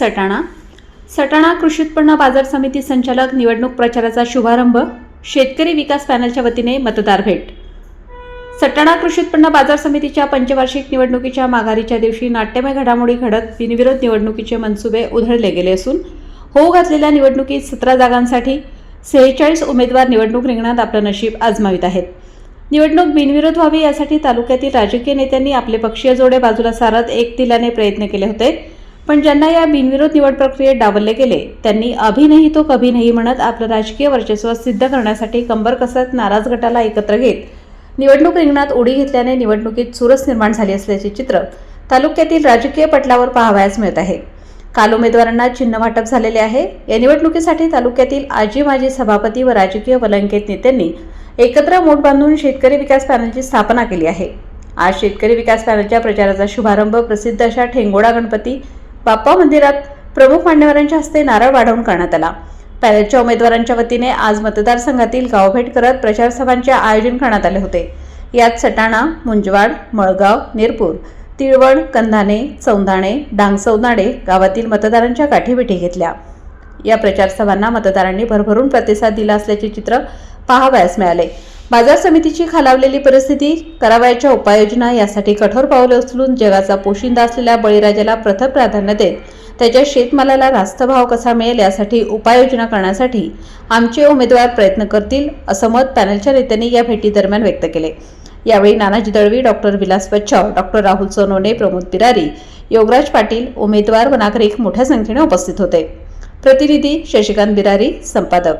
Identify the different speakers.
Speaker 1: सटाणा. सटाणा कृषी उत्पन्न बाजार समिती संचालक निवडणूक प्रचाराचा शुभारंभ. शेतकरी विकास पॅनलच्या वतीने मतदार भेट. सटाणा कृषी उत्पन्न बाजार समितीच्या पंचवार्षिक निवडणुकीच्या माघारीच्या दिवशी नाट्यमय घडामोडी घडत बिनविरोध निवडणुकीचे मनसुबे उधळले गेले असून होऊ घातलेल्या निवडणुकीत सतरा जागांसाठी सेहेचाळीस उमेदवार निवडणूक रिंगणात आपलं नशीब आजमावित आहेत. निवडणूक बिनविरोध व्हावी यासाठी तालुक्यातील राजकीय नेत्यांनी आपले पक्षीय जोडे बाजूला सारत एक दिलाने प्रयत्न केले होते. पण ज्यांना या बिनविरोध निवड प्रक्रियेत डावलले गेले त्यांनी अभि नाही तो कभी नाही म्हणत आपलं राजकीय वर्चस्व सिद्ध करण्यासाठी कंबर कसत नाराज गटाला एकत्र घेत निवडणूक रिंगणात उडी घेतल्याने निवडणुकीत चुरस निर्माण झाली असल्याचे चित्र तालुक्यातील राजकीय पटलावर पाहावयास मिळत आहे. काल उमेदवारांना चिन्ह वाटप झालेले आहे. या निवडणुकीसाठी तालुक्यातील आजी माजी सभापती व राजकीय वलंकित नेत्यांनी एकत्र मोठ बांधून शेतकरी विकास पॅनलची स्थापना केली आहे. आज शेतकरी विकास पॅनलच्या प्रचाराचा शुभारंभ प्रसिद्ध अशा ठेंगोडा गणपती बाप्पा मंदिरात प्रमुख मान्यवरांच्या हस्ते नारळ वाढवून करण्यात आला. पॅलेटच्या उमेदवारांच्या वतीने आज मतदारसंघातील गावभेट करत प्रचारसभांचे आयोजन करण्यात आले होते. यात सटाणा मुंजवाड मळगाव निरपूर तिळवण कंधाने चौंदाणे डांगसौदाणे गावातील मतदारांच्या गाठीभेटी घेतल्या. या प्रचारसभांना मतदारांनी भरभरून प्रतिसाद दिला असल्याचे चित्र पाहावयास मिळाले. बाजार समितीची खालावलेली परिस्थिती करावयाच्या उपाययोजना यासाठी कठोर पावले उचलून जगाचा पोशिंदा असलेल्या बळीराजाला प्रथम प्राधान्य देत त्याच्या शेतमालाला रास्त भाव कसा मिळेल यासाठी उपाययोजना करण्यासाठी आमचे उमेदवार प्रयत्न करतील असं मत पॅनलच्या नेत्यांनी या भेटीदरम्यान व्यक्त केले. यावेळी नानाजी दळवी डॉक्टर विलास बच्चाव डॉक्टर राहुल सोनवणे प्रमोद पिरारी योगराज पाटील उमेदवार व नागरिक मोठ्या संख्येने उपस्थित होते. प्रतिनिधी शशिकांत बिरारी संपादक.